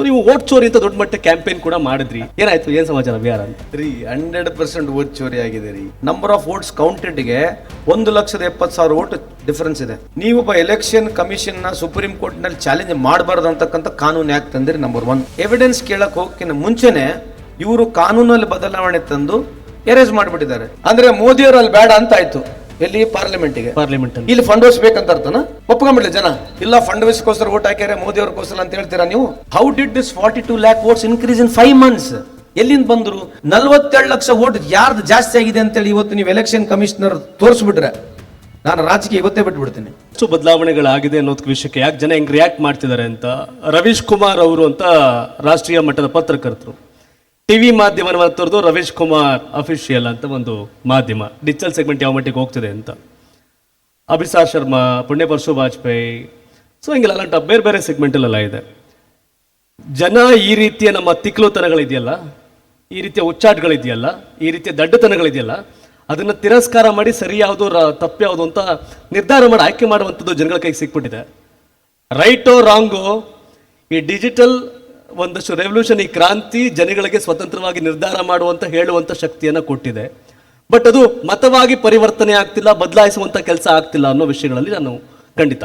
So ನೀವು vote ಚೋರಿ ಅಂತ ದೊಡ್ಡ ಮಟ್ಟ ಕ್ಯಾಂಪೇನ್ ಕೂಡ ಮಾಡಿದ್ರಿ. ಏನಾಯ್ತು? ಏನ್ ಸಮಾಚಾರ ಬಿಹಾರ ಅಂತ? ರೀ ಹಂಡ್ರೆಡ್ ಪರ್ಸೆಂಟ್ ಓಟ್ ಚೋರಿ ಆಗಿದೆ ರೀ. ನಂಬರ್ ಆಫ್ ವೋಟ್ಸ್ ಕೌಂಟೆಡ್ಗೆ ಒಂದು ಲಕ್ಷದ ಎಪ್ಪತ್ತು ಸಾವಿರ ಓಟ್ ಡಿಫರೆನ್ಸ್ ಇದೆ. ನೀವೊಬ್ಬ ಎಲೆಕ್ಷನ್ ಕಮಿಷನ್ನ ಸುಪ್ರೀಂ ಕೋರ್ಟ್ನಲ್ಲಿ ಚಾಲೆಂಜ್ ಮಾಡಬಾರ್ದು ಅಂತಕ್ಕಂಥ ಕಾನೂನು ಯಾಕೆ ತಂದಿರಿ? ನಂಬರ್ ಒನ್ ಎವಿಡೆನ್ಸ್ ಕೇಳಕ್ ಹೋಗಕ್ಕಿಂತ ಮುಂಚೆನೆ ಇವರು ಕಾನೂನಲ್ಲಿ ಬದಲಾವಣೆ ತಂದು ಎರೇಸ್ ಮಾಡಿಬಿಟ್ಟಿದ್ದಾರೆ. ಅಂದ್ರೆ ಮೋದಿ ಅವರು ಅಲ್ಲಿ ಬೇಡ ಅಂತ ಆಯ್ತು. ಎಲ್ಲಿ ಪಾರ್ಲಿಮೆಂಟ್ಗೆ. ಪಾರ್ಲಿಮೆಂಟ್ ಅಲ್ಲಿ. ಇಲ್ಲಿ ಫಂಡ್ ಬೇಕಂತ ಅರ್ಥನ? ಒಪ್ಕೊಂಡ್ಬಿಡ್ಲಿ ಜನ. ಇಲ್ಲ ಫಂಡ್ ಗೋಸ್ಕರ ವೋಟ್ ಹಾಕ್ಯಾರೆ ಮೋದಿ ಅವ್ರಿಗೋಸ್ಕರ ಅಂತ ಹೇಳ್ತೀರಾ ನೀವು? How did this forty two lakh votes increase in five months ಎಲ್ಲಿಂದ ಬಂದ್ರು? ನಲ್ವತ್ತೆರಡು ಲಕ್ಷ ವೋಟ್ ಯಾರ್ದು ಜಾಸ್ತಿ ಆಗಿದೆ ಅಂತೇಳಿ ಇವತ್ತು ನೀವು ಎಲೆಕ್ಷನ್ ಕಮಿಷನರ್ ತೋರಿಸ್ಬಿಟ್ರೆ ನಾನು ರಾಜಕೀಯ ಇವತ್ತೇ ಬಿಟ್ಬಿಡ್ತೀನಿ. ಹೆಚ್ಚು ಬದಲಾವಣೆಗಳಾಗಿದೆ ಅನ್ನೋದಕ್ಕೆ ವಿಷಯಕ್ಕೆ ಯಾಕೆ ಜನ ಹೆಂಗ್ ರಿಯಾಕ್ಟ್ ಮಾಡ್ತಿದ್ದಾರೆ ಅಂತ ರವೀಶ್ ಕುಮಾರ್ ಅವರು ಅಂತ ರಾಷ್ಟ್ರೀಯ ಮಟ್ಟದ ಪತ್ರಕರ್ತರು. ಟಿವಿ ಮಾಧ್ಯಮವನ್ನು ತೋರಿದು ರವೀಶ್ ಕುಮಾರ್ ಅಫಿಷಿಯಲ್ ಅಂತ ಒಂದು ಮಾಧ್ಯಮ. ಡಿಜಿಟಲ್ ಸೆಗ್ಮೆಂಟ್ ಯಾವ ಮಟ್ಟಿಗೆ ಹೋಗ್ತದೆ ಅಂತ. ಅಭಿಸಾರ್ ಶರ್ಮಾ ಪುಣ್ಯ ಪರಶು ವಾಜಪೇಯಿ ಸೊ ಹಿಂಗೆಲ್ಲ ಅಂತ ಬೇರೆ ಬೇರೆ ಸೆಗ್ಮೆಂಟಲ್ಲೆಲ್ಲ ಇದೆ. ಜನ ಈ ರೀತಿಯ ನಮ್ಮ ತಿಕ್ಲುತನಗಳಿದೆಯಲ್ಲ, ಈ ರೀತಿಯ ಉಚ್ಚಾಟಗಳಿದೆಯಲ್ಲ ಈ ರೀತಿಯ ದಡ್ಡತನಗಳಿದೆಯಲ್ಲ, ಅದನ್ನು ತಿರಸ್ಕಾರ ಮಾಡಿ ಸರಿ ಯಾವುದು ತಪ್ಪು ಯಾವುದು ಅಂತ ನಿರ್ಧಾರ ಮಾಡಿ ಆಯ್ಕೆ ಮಾಡುವಂಥದ್ದು ಜನಗಳ ಕೈಗೆ ಸಿಕ್ಬಿಟ್ಟಿದೆ. ರೈಟೋ ರಾಂಗೋ ಈ ಡಿಜಿಟಲ್ ಒಂದಷ್ಟು ರೆವಲ್ಯೂಷನ್ ಈ ಕ್ರಾಂತಿ ಜನಗಳಿಗೆ ಸ್ವತಂತ್ರವಾಗಿ ನಿರ್ಧಾರ ಮಾಡುವಂತ ಹೇಳುವಂತ ಶಕ್ತಿಯನ್ನು ಕೊಟ್ಟಿದೆ. ಬಟ್ ಅದು ಮತವಾಗಿ ಪರಿವರ್ತನೆ ಆಗ್ತಿಲ್ಲ ಬದಲಾಯಿಸುವಂತ ಕೆಲಸ ಆಗ್ತಿಲ್ಲ ಅನ್ನೋ ವಿಷಯಗಳಲ್ಲಿ ನಾನು ಖಂಡಿತ.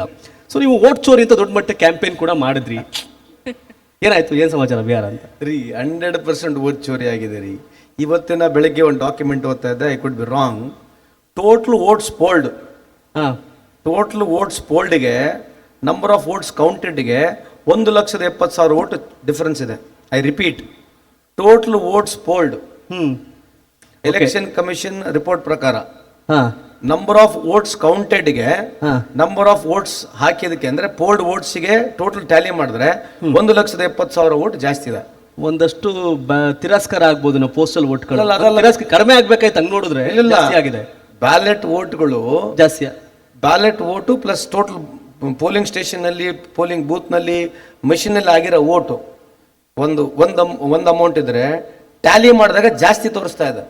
ಸೊ ನೀವು ಓಟ್ ಚೋರಿ ಅಂತ ದೊಡ್ಡ ಮಟ್ಟ ಕ್ಯಾಂಪೇನ್ ಕೂಡ ಮಾಡಿದ್ರಿ. ಏನಾಯ್ತು? ಏನು ಸಮಾಚಾರ ಬಿಹಾರ ಅಂತ? ರೀ ಹಂಡ್ರೆಡ್ ಪರ್ಸೆಂಟ್ ಓಟ್ ಚೋರಿ ಆಗಿದೆ ರೀ. ಇವತ್ತಿನ ಬೆಳಗ್ಗೆ ಒಂದು ಡಾಕ್ಯುಮೆಂಟ್ ಓದ್ತಾ ಇದ್ದೆ I could be wrong total votes polled ಹಾಂ. ಟೋಟಲ್ ಓಟ್ಸ್ ಪೋಲ್ಡ್ಗೆ ನಂಬರ್ ಆಫ್ ಓಟ್ಸ್ ಕೌಂಟೆಡ್ಗೆ ಒಂದು ಲಕ್ಷದ ಎಪ್ಪತ್ತು ಸಾವಿರ ವೋಟ್ ಡಿಫರೆನ್ಸ್ ಇದೆ. I repeat total votes polled hmm. Election commission report ಪ್ರಕಾರ ಹಾ. ನಂಬರ್ ಆಫ್ ವೋಟ್ಸ್ ಕೌಂಟೆಡ್ಗೆ. ನಂಬರ್ ಆಫ್ ವೋಟ್ಸ್ ಹಾಕಿದಕ್ಕೆ ಅಂದ್ರೆ ಪೋಲ್ಡ್ ವೋಟ್ಸ್ಗೆ ಟೋಟಲ್ ಟ್ಯಾಲಿ ಮಾಡಿದ್ರೆ ಒಂದು ಲಕ್ಷದ ಎಪ್ಪತ್ತು ಸಾವಿರ ವೋಟ್ ಜಾಸ್ತಿ ಇದೆ. ಒಂದಷ್ಟು ತಿರಸ್ಕಾರ ಆಗ್ಬೋದು ನಾವು ಪೋಸ್ಟಲ್ ಓಟ್ಗಳು. ಕಡಿಮೆ ಆಗ್ಬೇಕಾಯ್ತು ಹಂಗ್ ನೋಡಿದ್ರೆ ಆಗಿದೆ. ಬ್ಯಾಲೆಟ್ ವೋಟ್ಗಳು ಜಾಸ್ತಿ. Ballot vote plus total polling ಸ್ಟೇಷನ್ನಲ್ಲಿ polling ಬೂತ್ನಲ್ಲಿ ಮಷಿನಲ್ಲಿ ಆಗಿರೋ ಓಟು ಒಂದು ಒಂದು ಒಂದು ಅಮೌಂಟ್ ಇದ್ರೆ ಟ್ಯಾಲಿ ಮಾಡಿದಾಗ ಜಾಸ್ತಿ ತೋರಿಸ್ತಾ ಇದೆ.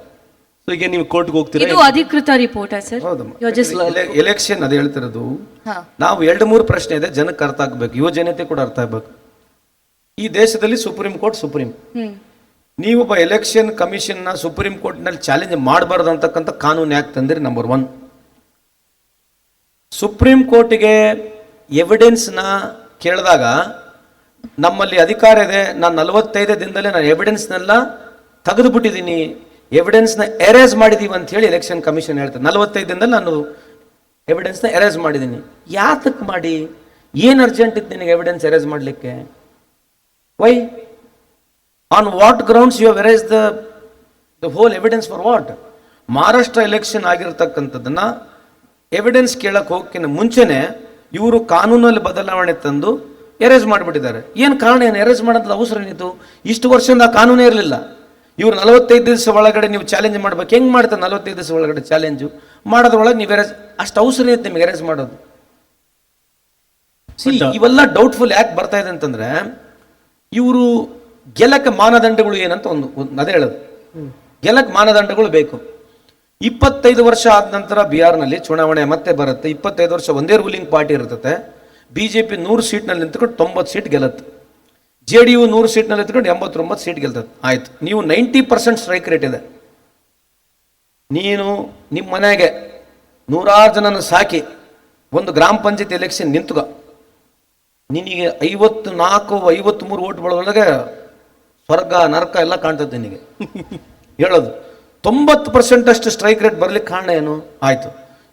ಸೊ ಈಗ ನೀವು ಕೋರ್ಟ್ಗೆ ಹೋಗ್ತೀರಾ? ಇದು ಅಧಿಕೃತ ರಿಪೋರ್ಟ್ ಸರ್? You're ಎಲೆಕ್ಷನ್ ಅದು ಹೇಳ್ತಿರೋದು. ಹಾ. ನಾವು ಎರಡು ಮೂರು ಪ್ರಶ್ನೆ ಇದೆ ಜನಕ್ಕೆ ಅರ್ಥ ಆಗ್ಬೇಕು. ಯುವ ಜನತೆ ಕೂಡ ಅರ್ಥ ಆಗ್ಬೇಕು. ಈ ದೇಶದಲ್ಲಿ ಸುಪ್ರೀಂ ಕೋರ್ಟ್ ಸುಪ್ರೀಂ ನೀವು ಒಬ್ಬ ಎಲೆಕ್ಷನ್ ಕಮಿಷನ್ನ ಸುಪ್ರೀಂ ಕೋರ್ಟ್ನಲ್ಲಿ ಚಾಲೆಂಜ್ ಮಾಡಬಾರ್ದು ಅಂತಕ್ಕಂಥ ಕಾನೂನು ಯಾಕೆ ತಂದಿರಿ? ನಂಬರ್ ಒನ್ ಸುಪ್ರೀಂ ಕೋರ್ಟ್ಗೆ ಎವಿಡೆನ್ಸ್ನ ಕೇಳಿದಾಗ, ನಮ್ಮಲ್ಲಿ ಅಧಿಕಾರ ಇದೆ, ನಾನು ನಲವತ್ತೈದು ದಿನದಲ್ಲೇ ನಾನು ಎವಿಡೆನ್ಸ್ನೆಲ್ಲ ತೆಗೆದು ಬಿಟ್ಟಿದ್ದೀನಿ ಎವಿಡೆನ್ಸ್ನ ಎರೇಸ್ ಮಾಡಿದ್ದೀವಿ ಅಂತ ಹೇಳಿ ಎಲೆಕ್ಷನ್ ಕಮಿಷನ್ ಹೇಳ್ತಾರೆ. ನಲವತ್ತೈದು ದಿನದಲ್ಲಿ ನಾನು ಎವಿಡೆನ್ಸ್ನ ಎರೇಸ್ ಮಾಡಿದ್ದೀನಿ ಯಾತಕ್ಕೆ ಮಾಡಿ? ಏನು ಅರ್ಜೆಂಟ್ ಇತ್ತು ನಿನಗೆ ಎವಿಡೆನ್ಸ್ ಎರೇಸ್ ಮಾಡಲಿಕ್ಕೆ? Why on what grounds you erase the the whole evidence for what Maharashtra election ಆಗಿರ್ತಕ್ಕಂಥದ್ದನ್ನು evidence ಕೇಳಕ್ಕೆ ಹೋಗಕ್ಕಿಂತ ಮುಂಚೆನೆ ಇವರು ಕಾನೂನಲ್ಲಿ ಬದಲಾವಣೆ ತಂದು ಎರೇಜ್ ಮಾಡಿಬಿಟ್ಟಿದ್ದಾರೆ. ಏನು ಕಾರಣ ಏನು ಎರೇಜ್ ಮಾಡೋಂಥದ್ದು ಅವಸರ ಏನಿತ್ತು? ಇಷ್ಟು ವರ್ಷದಿಂದ ಆ ಕಾನೂನೇ ಇರಲಿಲ್ಲ. ಇವರು ನಲವತ್ತೈದು ದಿವಸ ಒಳಗಡೆ ನೀವು ಚಾಲೆಂಜ್ ಮಾಡ್ಬೇಕು. ಹೆಂಗ್ ಮಾಡ್ತಾರೆ ನಲವತ್ತೈದು ದಿವಸ ಒಳಗಡೆ ಚಾಲೆಂಜು ಮಾಡೋದ್ರೊಳಗೆ ನೀವು ಎರೇಜ್ ಅಷ್ಟು ಅವಸರ ಇತ್ತು ನಿಮಗೆ ಎರೇಜ್ ಮಾಡೋದು. ಸಿ ಇವೆಲ್ಲ ಡೌಟ್ಫುಲ್ ಯಾಕೆ ಬರ್ತಾ ಇದೆ ಅಂತಂದ್ರೆ ಇವರು ಗೆಲ್ಲಕ್ಕೆ ಮಾನದಂಡಗಳು ಏನಂತ ಒಂದು ಒಂದು ಅದೇ ಹೇಳೋದು. ಗೆಲ್ಲಕ್ಕೆ ಮಾನದಂಡಗಳು ಬೇಕು. ಇಪ್ಪತ್ತೈದು ವರ್ಷ ಆದ ನಂತರ ಬಿಹಾರ್ನಲ್ಲಿ ಚುನಾವಣೆ ಮತ್ತೆ ಬರುತ್ತೆ. ಇಪ್ಪತ್ತೈದು ವರ್ಷ ಒಂದೇ ರೂಲಿಂಗ್ ಪಾರ್ಟಿ ಇರ್ತತೆ ಬಿಜೆಪಿ ನೂರು ಸೀಟ್ನಲ್ಲಿ ನಿಂತ್ಕೊಂಡು ತೊಂಬತ್ತು ಸೀಟ್ ಗೆಲ್ಲತ್ತೆ. ಜೆ ಡಿ ಯು ನೂರು ಸೀಟ್ನಲ್ಲಿ ನಿಂತ್ಕೊಂಡು ಎಂಬತ್ತೊಂಬತ್ತು ಸೀಟ್ ಗೆಲ್ತದೆ ಆಯ್ತು. ನೀವು ನೈಂಟಿ ಪರ್ಸೆಂಟ್ ಸ್ಟ್ರೈಕ್ ರೇಟ್ ಇದೆ. ನೀನು ನಿಮ್ಮ ಮನೆಗೆ ನೂರಾರು ಜನನ ಸಾಕಿ ಒಂದು ಗ್ರಾಮ ಪಂಚಾಯತ್ ಎಲೆಕ್ಷನ್ ನಿಂತುಗ ನಿನಗೆ ಐವತ್ತು ನಾಲ್ಕು ಐವತ್ತು ಮೂರು ಓಟ್ ಒಳಗೆ ಸ್ವರ್ಗ, ನರಕ ಎಲ್ಲ ಕಾಣ್ತದೆ ನಿನಗೆ. ಹೇಳೋದು. ತೊಂಬತ್ತು ಪರ್ಸೆಂಟ್ ಅಷ್ಟು ಸ್ಟ್ರೈಕ್ ರೇಟ್ ಬರಲಿಕ್ಕೆ ಕಾರಣ ಏನು? ಆಯಿತು.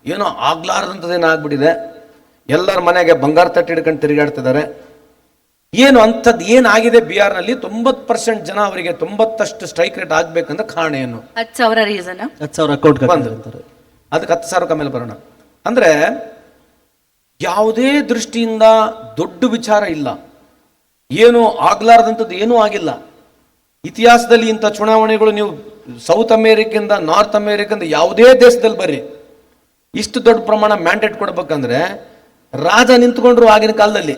ಏನೋ ಆಗ್ಲಾರ್ದಂಥದ್ದೇನೋ ಆಗ್ಬಿಟ್ಟಿದೆ? ಎಲ್ಲರ ಮನೆಗೆ ಬಂಗಾರ ತಟ್ಟಿ ಹಿಡ್ಕೊಂಡು ತಿರುಗಾಡ್ತಿದ್ದಾರೆ ಏನು ಅಂಥದ್ದು ಏನಾಗಿದೆ ಬಿಹಾರ್ನಲ್ಲಿ ತೊಂಬತ್ತು ಪರ್ಸೆಂಟ್ ಜನ ಅವರಿಗೆ ತೊಂಬತ್ತಷ್ಟು ಸ್ಟ್ರೈಕ್ ರೇಟ್ ಆಗ್ಬೇಕಂದ್ರೆ ಕಾರಣ ಏನು? ಹತ್ತು ಸಾವಿರ ರೀಸನ್ ಹತ್ತು ಸಾವಿರ ಅಕೌಂಟ್ ಅದಕ್ಕೆ ಹತ್ತು ಸಾವಿರ ಕಮ್ಮಿ ಬರೋಣ. ಅಂದರೆ ಯಾವುದೇ ದೃಷ್ಟಿಯಿಂದ ದೊಡ್ಡ ವಿಚಾರ ಇಲ್ಲ. ಏನು ಆಗ್ಲಾರ್ದಂಥದ್ದು ಏನೂ ಆಗಿಲ್ಲ. ಇತಿಹಾಸದಲ್ಲಿ ಇಂಥ ಚುನಾವಣೆಗಳು ನೀವು ಸೌತ್ ಅಮೇರಿಕಿಂದ ನಾರ್ತ್ ಅಮೇರಿಕಿಂದ ಯಾವುದೇ ದೇಶದಲ್ಲಿ ಬರ್ರಿ. ಇಷ್ಟು ದೊಡ್ಡ ಪ್ರಮಾಣ ಮ್ಯಾಂಡೇಟ್ ಕೊಡ್ಬೇಕಂದ್ರೆ ರಾಜ ನಿಂತ್ಕೊಂಡ್ರು ಆಗಿನ ಕಾಲದಲ್ಲಿ.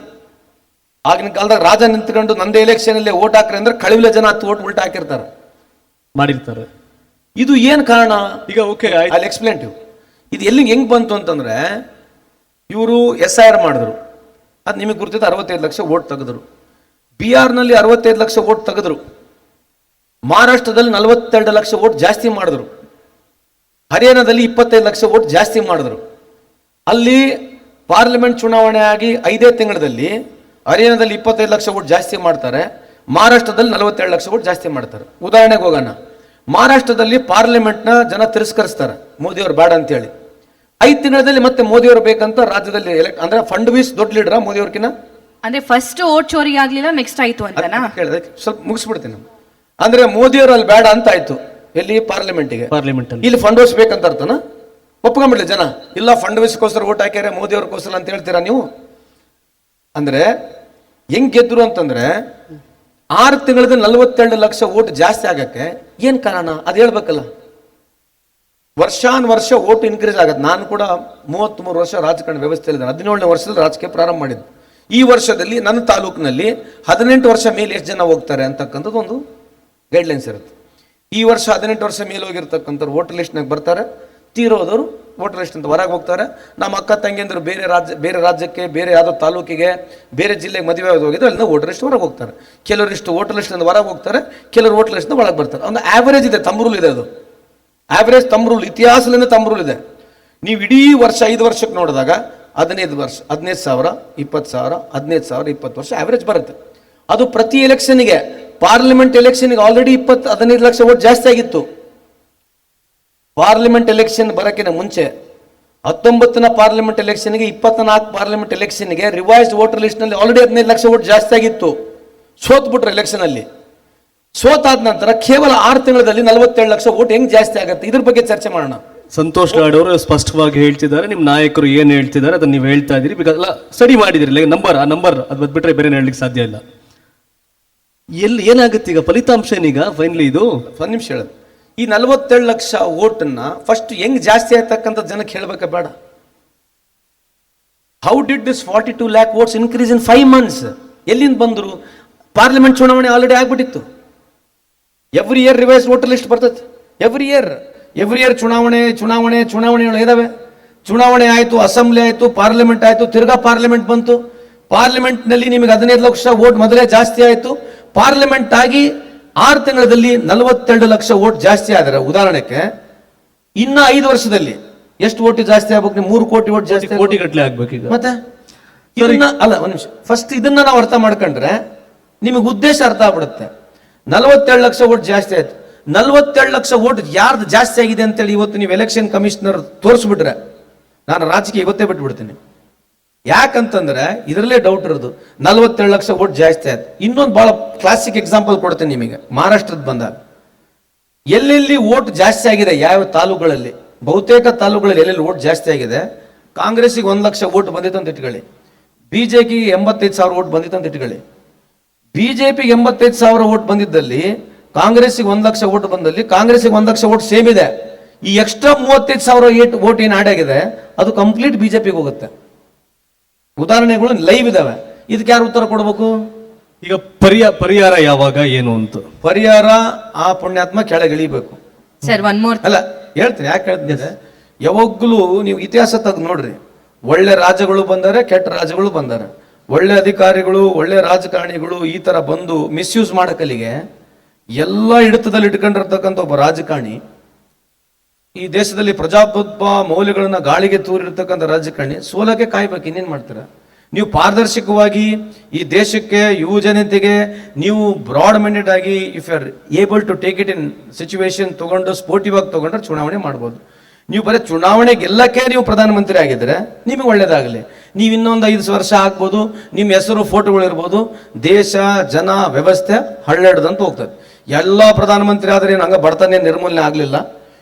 ಆಗಿನ ಕಾಲದಾಗ ರಾಜ ನಿಂತ್ಕೊಂಡು ನಂದೇ ಎಲೆಕ್ಷನ್ ಅಲ್ಲಿ ಓಟ್ ಹಾಕ್ರಿ ಅಂದ್ರೆ ಕಳಿವಿಲ ಜನ ಹತ್ತು ಓಟ್ ಉಲ್ಟಾ ಹಾಕಿರ್ತಾರೆ. ಮಾಡಿರ್ತಾರೆ. ಇದು ಏನ್ ಕಾರಣ? ಈಗ ಓಕೆ ಅಲ್ಲಿ ಎಕ್ಸ್ಪ್ಲೇನ್ ಇದು ಎಲ್ಲಿ ಹೆಂಗ್ ಬಂತು ಅಂತಂದ್ರೆ ಇವರು ಎಸ್ ಐ ಆರ್ ಮಾಡಿದ್ರು. ಅದು ನಿಮಗೆ ಗುರ್ತಿದ್ದು ಅರವತ್ತೈದು ಲಕ್ಷ ಓಟ್ ತೆಗೆದ್ರು. ಬಿಹಾರ್ನಲ್ಲಿ ಅರವತ್ತೈದು ಲಕ್ಷ ಓಟ್ ತೆಗೆದ್ರು. ಮಹಾರಾಷ್ಟ್ರದಲ್ಲಿ ನಲವತ್ತೆರಡು ಲಕ್ಷ ಓಟ್ ಜಾಸ್ತಿ ಮಾಡಿದ್ರು. ಹರಿಯಾಣದಲ್ಲಿ ಇಪ್ಪತ್ತೈದು ಲಕ್ಷ ಓಟ್ ಜಾಸ್ತಿ ಮಾಡಿದ್ರು. ಅಲ್ಲಿ ಪಾರ್ಲಿಮೆಂಟ್ ಚುನಾವಣೆ ಆಗಿ ಐದೇ ತಿಂಗಳಲ್ಲಿ ಹರಿಯಾಣದಲ್ಲಿ ಇಪ್ಪತ್ತೈದು ಲಕ್ಷ ಓಟ್ ಜಾಸ್ತಿ ಮಾಡ್ತಾರೆ ಮಹಾರಾಷ್ಟ್ರದಲ್ಲಿ ನಲವತ್ತೆರಡು ಲಕ್ಷ ಓಟ್ ಜಾಸ್ತಿ ಮಾಡ್ತಾರೆ. ಉದಾಹರಣೆಗೆ ಹೋಗೋಣ. ಮಹಾರಾಷ್ಟ್ರದಲ್ಲಿ ಪಾರ್ಲಿಮೆಂಟ್ನ ಜನ ತಿರಸ್ಕರಿಸ್ತಾರೆ ಮೋದಿಯವರು ಬೇಡ ಅಂತೇಳಿ. ಐದು ತಿಂಗಳಲ್ಲಿ ಮತ್ತೆ ಮೋದಿಯವರು ಬೇಕಂತ ರಾಜ್ಯದಲ್ಲಿ ಎಲೆಕ್ಟ್ ಅಂದ್ರೆ ಫಂಡ್ವೀಸ್ ದೊಡ್ಡ ಲೀಡರ್ ಮೋದಿಯವ್ರಕಿನ್ನ? ಅಂದ್ರೆ ಫಸ್ಟ್ ಓಟ್ ಚೋರಿ ಆಗ್ಲಿಲ್ಲ ನೆಕ್ಸ್ಟ್ ಆಯ್ತು ಅಂತ ಸ್ವಲ್ಪ ಮುಗಿಸ್ಬಿಡ್ತೀನಿ. ಅಂದ್ರೆ ಮೋದಿಯವರು ಅಲ್ಲಿ ಬೇಡ ಅಂತ ಆಯ್ತು. ಎಲ್ಲಿ? ಪಾರ್ಲಿಮೆಂಟಿಗೆ. ಪಾರ್ಲಿಮೆಂಟ್ ಇಲ್ಲಿ ಫಂಡ್ ಬೇಕಂತ ಅರ್ಥನ? ಒಪ್ಕೊಂಡ್ಬಿಡ್ಲಿ ಜನ. ಇಲ್ಲ ಫಂಡ್ ಹೌಸ್ಗೋಸ್ಕರ ಓಟ್ ಹಾಕ್ಯಾರೆ ಮೋದಿ ಅವ್ರಿಗೋಸ್ಕರ ಅಂತ ಹೇಳ್ತೀರಾ ನೀವು? ಅಂದ್ರೆ ಹೆಂಗ್ ಗೆದ್ರು ಅಂತಂದ್ರೆ ಆರು ತಿಂಗಳದ ನಲವತ್ತೆರಡು ಲಕ್ಷ ಓಟ್ ಜಾಸ್ತಿ ಆಗಕ್ಕೆ ಏನ್ ಕಾರಣ? ಅದು ಹೇಳ್ಬೇಕಲ್ಲ. ವರ್ಷಾನ್ ವರ್ಷ ಓಟ್ ಇನ್ಕ್ರೀಸ್ ಆಗತ್ತೆ. ನಾನು ಕೂಡ ಮೂವತ್ತ್ಮೂರು ವರ್ಷ ರಾಜಕಾರಣ ವ್ಯವಸ್ಥೆಯಲ್ಲಿ ಹದಿನೇಳನೇ ವರ್ಷದಲ್ಲಿ ರಾಜಕೀಯ ಪ್ರಾರಂಭ ಮಾಡಿದ್ದು. ಈ ವರ್ಷದಲ್ಲಿ ನನ್ನ ತಾಲೂಕಿನಲ್ಲಿ ಹದಿನೆಂಟು ವರ್ಷ ಮೇಲೆ ಎಷ್ಟು ಜನ ಹೋಗ್ತಾರೆ ಅಂತಕ್ಕಂಥದ್ದು ಒಂದು ಗೈಡ್ಲೈನ್ಸ್ ಇರುತ್ತೆ. ಈ ವರ್ಷ ಹದಿನೆಂಟು ವರ್ಷ ಮೇಲೆ ಹೋಗಿರ್ತಕ್ಕಂಥವ್ರು ವೋಟರ್ ಲಿಸ್ಟ್ನಾಗ ಬರ್ತಾರೆ. ತೀರೋದವರು ವೋಟರ್ ಲಿಸ್ಟ್ ಅಂತ ಹೊರಗೆ ಹೋಗ್ತಾರೆ. ನಮ್ಮ ಅಕ್ಕ ತಂಗಿಯಂದ್ರು ಬೇರೆ ರಾಜ್ಯ, ಬೇರೆ ರಾಜ್ಯಕ್ಕೆ, ಬೇರೆ ಯಾವುದೋ ತಾಲೂಕಿಗೆ, ಬೇರೆ ಜಿಲ್ಲೆಗೆ ಮದುವೆ ಆಗಿ ಹೋಗಿದ್ರು ಅಲ್ಲಿಂದ ವೋಟರ್ ಲಿಸ್ಟ್ ಹೊರಗೆ ಹೋಗ್ತಾರೆ. ಕೆಲವರಿಷ್ಟು ವೋಟರ್ ಲಿಸ್ಟ್ ಹೊರಗೆ ಹೋಗ್ತಾರೆ, ಕೆಲವರು ವೋಟರ್ ಲಿಸ್ಟ್ನಿಂದ ಒಳಗೆ ಬರ್ತಾರೆ. ಒಂದು ಆ್ಯಾವರೇಜ್ ಇದೆ ತಂಬ್ರೂಲ್ ರೂಲ್ ಇದೆ ಅದು. ಆ್ಯಾವರೇಜ್ ತಮ್ಮ ರೂಲ್ ಇತಿಹಾಸದಿಂದ ತಮ್ಮ ರೂಲ್ ಇದೆ. ನೀವು ಇಡೀ ವರ್ಷ ಐದು ವರ್ಷಕ್ಕೆ ನೋಡಿದಾಗ ಹದಿನೈದು ವರ್ಷ, ಹದಿನೈದು ಸಾವಿರ, ಇಪ್ಪತ್ತು ಸಾವಿರ, ಹದಿನೈದು ಸಾವಿರ, ಇಪ್ಪತ್ತು ವರ್ಷ ಆ್ಯಾವರೇಜ್ ಬರುತ್ತೆ. ಅದು ಪ್ರತಿ ಎಲೆಕ್ಷನ್ಗೆ ಪಾರ್ಲಿಮೆಂಟ್ ಎಲೆಕ್ಷನ್ಗೆ ಆಲ್ರೆಡಿ ಇಪ್ಪತ್ತು ಹದಿನೈದು ಲಕ್ಷ ಓಟ್ ಜಾಸ್ತಿ ಆಗಿತ್ತು. ಪಾರ್ಲಿಮೆಂಟ್ ಎಲೆಕ್ಷನ್ ಬರೋಕ್ಕಿಂತ ಮುಂಚೆ ಹತ್ತೊಂಬತ್ತನ ಪಾರ್ಲಿಮೆಂಟ್ ಎಲೆಕ್ಷನ್ಗೆ ಇಪ್ಪತ್ನಾಲ್ಕು ಪಾರ್ಲಿಮೆಂಟ್ ಎಲೆಕ್ಷನ್ಗೆ ರಿವೈಸ್ಡ್ ವೋಟರ್ ಲಿಸ್ಟ್ನಲ್ಲಿ ಆಲ್ರೆಡಿ ಹದಿನೈದು ಲಕ್ಷ ಓಟ್ ಜಾಸ್ತಿ ಆಗಿತ್ತು. ಸೋತ್ಬಿಟ್ರು ಎಲೆಕ್ಷನಲ್ಲಿ ಸೋತಾದ ನಂತರ ಕೇವಲ ಆರು ತಿಂಗಳಲ್ಲಿ ನಲವತ್ತೇಳು ಲಕ್ಷ ಓಟ್ ಹೆಂಗ್ ಜಾಸ್ತಿ ಆಗುತ್ತೆ? ಇದ್ರ ಬಗ್ಗೆ ಚರ್ಚೆ ಮಾಡೋಣ. ಸಂತೋಷ್ ಗಾಡ್ ಅವರು ಸ್ಪಷ್ಟವಾಗಿ ಹೇಳ್ತಿದ್ದಾರೆ. ನಿಮ್ಮ ನಾಯಕರು ಏನು ಹೇಳ್ತಿದ್ದಾರೆ ಅದನ್ನ ನೀವು ಹೇಳ್ತಾ ಇದ್ದೀರಿ. ಬಿಕಾಸ್ ಸ್ಟಡಿ ಮಾಡಿದಿರಿ ನಂಬರ್ ಆ ನಂಬರ್ ಅದು ಬಿಟ್ಟರೆ ಬೇರೆ ಹೇಳಲಿಕ್ಕೆ ಸಾಧ್ಯ ಇಲ್ಲ. ಎಲ್ಲಿ ಏನಾಗುತ್ತೆ ಈಗ ಫಲಿತಾಂಶ ಏನೀಗ? ಫೈನಲಿ ಇದು? ಒಂದು ನಿಮಿಷ ಹೇಳೋದು ಈ ನಲವತ್ತೇಳು ಲಕ್ಷ ಓಟನ್ನ ಫಸ್ಟ್ ಹೆಂಗ್ ಜಾಸ್ತಿ ಆಗ್ತಕ್ಕಂಥ ಜನಕ್ಕೆ ಹೇಳ್ಬೇಕ ಬೇಡ. How did this forty two lakh votes increase in five months ಎಲ್ಲಿಂದ ಬಂದರು? ಪಾರ್ಲಿಮೆಂಟ್ ಚುನಾವಣೆ ಆಲ್ರೆಡಿ ಆಗ್ಬಿಟ್ಟಿತ್ತು. Every year revise voter list ಬರ್ತದೆ ಎವ್ರಿ ಇಯರ್ ಎವ್ರಿ ಇಯರ್ ಚುನಾವಣೆ ಚುನಾವಣೆ, ಚುನಾವಣೆಗಳು ಇದಾವೆ. ಚುನಾವಣೆ ಆಯಿತು ಅಸೆಂಬ್ಲಿ ಆಯಿತು ಪಾರ್ಲಿಮೆಂಟ್ ಆಯಿತು, ತಿರ್ಗಾ ಪಾರ್ಲಿಮೆಂಟ್ ಬಂತು. ಪಾರ್ಲಿಮೆಂಟ್ನಲ್ಲಿ ನಿಮಗೆ ಹದಿನೈದು ಲಕ್ಷ ವೋಟ್ ಮೊದಲೇ ಜಾಸ್ತಿ ಆಯಿತು. ಪಾರ್ಲಿಮೆಂಟ್ ಆಗಿ ಆರು ತಿಂಗಳಲ್ಲಿ ನಲವತ್ತೆರಡು ಲಕ್ಷ ವೋಟ್ ಜಾಸ್ತಿ ಆದರೆ ಉದಾಹರಣೆಗೆ ಇನ್ನ ಐದು ವರ್ಷದಲ್ಲಿ ಎಷ್ಟು ಓಟ್ ಜಾಸ್ತಿ ಆಗ್ಬೇಕು? ನೀವು ಮೂರು ಕೋಟಿ ಓಟ್ ಜಾಸ್ತಿ ಆಗ್ಬೇಕು. ಕೋಟಿ ಗಟ್ಟಲೆ ಈಗ. ಮತ್ತೆ? ಇದನ್ನ ಅಲ್ಲ ಒಂದ್ ನಿಮಿಷ. ಫಸ್ಟ್ ಇದನ್ನ ನಾವು ಅರ್ಥ ಮಾಡ್ಕೊಂಡ್ರೆ ನಿಮಗೆ ಉದ್ದೇಶ ಅರ್ಥ ಆಗ್ಬಿಡುತ್ತೆ. ನಲವತ್ತೆರಡು ಲಕ್ಷ ಓಟ್ ಜಾಸ್ತಿ ಆಯ್ತು. ನಲವತ್ತೆರಡು ಲಕ್ಷ ಓಟ್ ಯಾರ್ದು ಜಾಸ್ತಿ ಆಗಿದೆ ಅಂತೇಳಿ ಇವತ್ತು ನೀವು ಎಲೆಕ್ಷನ್ ಕಮಿಷನರ್ ತೋರಿಸ್ಬಿಟ್ರೆ ನಾನು ರಾಜಕೀಯ ಇವತ್ತೇ ಬಿಟ್ಬಿಡ್ತೀನಿ. ಯಾಕಂತಂದ್ರೆ ಇದರಲ್ಲೇ ಡೌಟ್ ಇರೋದು. ನಲವತ್ತೇಳು ಲಕ್ಷ ಓಟ್ ಜಾಸ್ತಿ ಆಯ್ತು. ಇನ್ನೊಂದು ಬಹಳ ಕ್ಲಾಸಿಕ್ ಎಕ್ಸಾಂಪಲ್ ಕೊಡ್ತೀನಿ ನಿಮಗೆ. ಮಹಾರಾಷ್ಟ್ರದ ಬಂದಾಗ. ಎಲ್ಲೆಲ್ಲಿ ಓಟ್ ಜಾಸ್ತಿ ಆಗಿದೆ ಯಾವ ತಾಲೂಕುಗಳಲ್ಲಿ? ಬಹುತೇಕ ತಾಲೂಕುಗಳಲ್ಲಿ ಎಲ್ಲೆಲ್ಲಿ ಓಟ್ ಜಾಸ್ತಿ ಆಗಿದೆ? ಕಾಂಗ್ರೆಸ್ಗೆ ಒಂದು ಲಕ್ಷ ಓಟ್ ಬಂದಿತ್ತು ಅಂತ ಇಟ್ಕೊಳ್ಳಿ. ಬಿಜೆಪಿಗೆ ಎಂಬತ್ತೈದು ಸಾವಿರ ಓಟ್ ಬಂದಿತ್ತು ಅಂತ ಇಟ್ಕೊಳ್ಳಿ. ಬಿಜೆಪಿಗೆ ಎಂಬತ್ತೈದು ಸಾವಿರ ಓಟ್ ಬಂದಿದ್ದಲ್ಲಿ, ಕಾಂಗ್ರೆಸ್ಸಿಗೆ ಒಂದು ಲಕ್ಷ ಓಟ್ ಬಂದಲ್ಲಿ ಕಾಂಗ್ರೆಸ್ಗೆ ಒಂದು ಲಕ್ಷ ಓಟ್ ಸೇಮ್ ಇದೆ. ಈ ಎಕ್ಸ್ಟ್ರಾ ಮೂವತ್ತೈದು ಸಾವಿರ ಏಟ್ ಓಟ್ ಏನು ಆಡಾಗಿದೆ ಅದು ಕಂಪ್ಲೀಟ್ ಬಿಜೆಪಿಗೆ ಹೋಗುತ್ತೆ. ಉದಾಹರಣೆಗಳು ಲೈವ್ ಇದಾವೆ. ಇದಕ್ಕೆ ಯಾರು ಉತ್ತರ ಕೊಡಬೇಕು? ಈಗ ಪರಿಹಾರ ಪರಿಹಾರ ಯಾವಾಗ ಏನು ಅಂತ. ಪರಿಹಾರ ಆ ಪುಣ್ಯಾತ್ಮ ಕೆಳಗಿಳಿಬೇಕು ಸರ್ ಒನ್ ಮೋರ್ ಅಲ್ಲ ಹೇಳ್ತೀನಿ ಯಾಕೆ ಹೇಳ್ತಿದ್ದೆ ಯಾವಾಗಲೂ ನೀವು ಇತಿಹಾಸ ತೆಗೆದು ನೋಡ್ರಿ. ಒಳ್ಳೆ ರಾಜಗಳು ಬಂದರೆ ಕೆಟ್ಟ ರಾಜಗಳು ಬಂದಾರೆ. ಒಳ್ಳೆ ಅಧಿಕಾರಿಗಳು ಒಳ್ಳೆ ರಾಜಕಾರಣಿಗಳು ಈ ತರ ಬಂದು ಮಿಸ್ಯೂಸ್ ಮಾಡಕಲಿಗೆ ಎಲ್ಲ ಹಿಡಿತದಲ್ಲಿ ಇಟ್ಕೊಂಡಿರ್ತಕ್ಕಂಥ ಒಬ್ಬ ರಾಜಕಾರಣಿ ಈ ದೇಶದಲ್ಲಿ ಪ್ರಜಾಪ್ರಭುತ್ವ ಮೌಲ್ಯಗಳನ್ನು ಗಾಳಿಗೆ ತೂರಿರ್ತಕ್ಕಂಥ ರಾಜಕಾರಣಿ ಸೋಲಕ್ಕೆ ಕಾಯ್ಬೇಕು, ಇನ್ನೇನು ಮಾಡ್ತೀರಾ? ನೀವು ಪಾರದರ್ಶಕವಾಗಿ ಈ ದೇಶಕ್ಕೆ, ಯುವ ಜನತೆಗೆ ನೀವು ಬ್ರಾಡ್ ಮೈಂಡೆಡ್ ಆಗಿ if are able to take it in situation ತೊಗೊಂಡು ಆಗಿ ತಗೊಂಡ್ರೆ ಚುನಾವಣೆ ಮಾಡ್ಬೋದು. ನೀವು ಬರೀ ಚುನಾವಣೆ ಗೆಲ್ಲಕ್ಕೆ ನೀವು ಪ್ರಧಾನಮಂತ್ರಿ ಆಗಿದ್ರೆ ನಿಮಗೆ ಒಳ್ಳೇದಾಗಲಿ. ನೀವು ಇನ್ನೊಂದು ಐದು ವರ್ಷ ಆಗ್ಬೋದು, ನಿಮ್ಮ ಹೆಸರು ಫೋಟೋಗಳು ಇರ್ಬೋದು, ದೇಶ, ಜನ, ವ್ಯವಸ್ಥೆ ಹಳ್ಳೆಡ್ದಂತ ಹೋಗ್ತದೆ. ಎಲ್ಲ ಪ್ರಧಾನಮಂತ್ರಿ ಆದರೆ ಏನು ಹಂಗೆ ಬಡತನ ನಿರ್ಮೂಲನೆ ಆಗಲಿಲ್ಲ.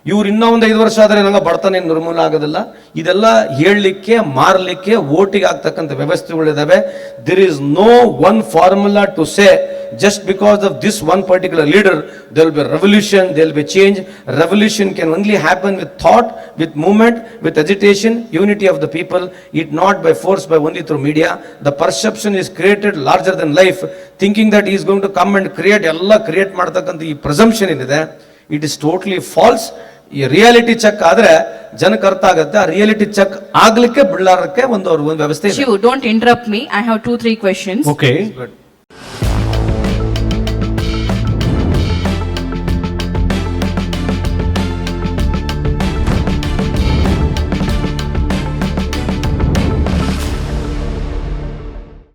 ಇವ್ರು ಇನ್ನೂ ಒಂದು ಐದು ವರ್ಷ ಆದರೆ ನಂಗೆ ಬಡತನ ಏನು ನಿರ್ಮೂಲನೆ ಆಗೋದಿಲ್ಲ ಇದೆಲ್ಲ ಹೇಳಲಿಕ್ಕೆ ಮಾರಲಿಕ್ಕೆ ಓಟಿಗೆ ಆಗ್ತಕ್ಕಂಥ ವ್ಯವಸ್ಥೆಗಳಿದಾವೆ there is no one formula to say just because of this one particular leader there will be revolution there will be change revolution can only happen with thought with movement with agitation unity of the people it not by by only through media the perception is created larger than life thinking that he is going to come and create ಎಲ್ಲ create ಮಾಡ್ತಕ್ಕಂಥ ಈ presumption ಏನಿದೆ it is totally false ಈ reality check ಆದ್ರೆ ಜನಕ್ಕೆ ಅರ್ಥ ಆಗುತ್ತೆ. ಆ ರಿಯಾಲಿಟಿ ಚೆಕ್ ಆಗ್ಲಿಕ್ಕೆ ಬಿಡ್ಲಾರಕ್ಕೆ ಒಂದು ಅವ್ರ ಒಂದು ವ್ಯವಸ್ಥೆ don't interrupt me I have two three questions okay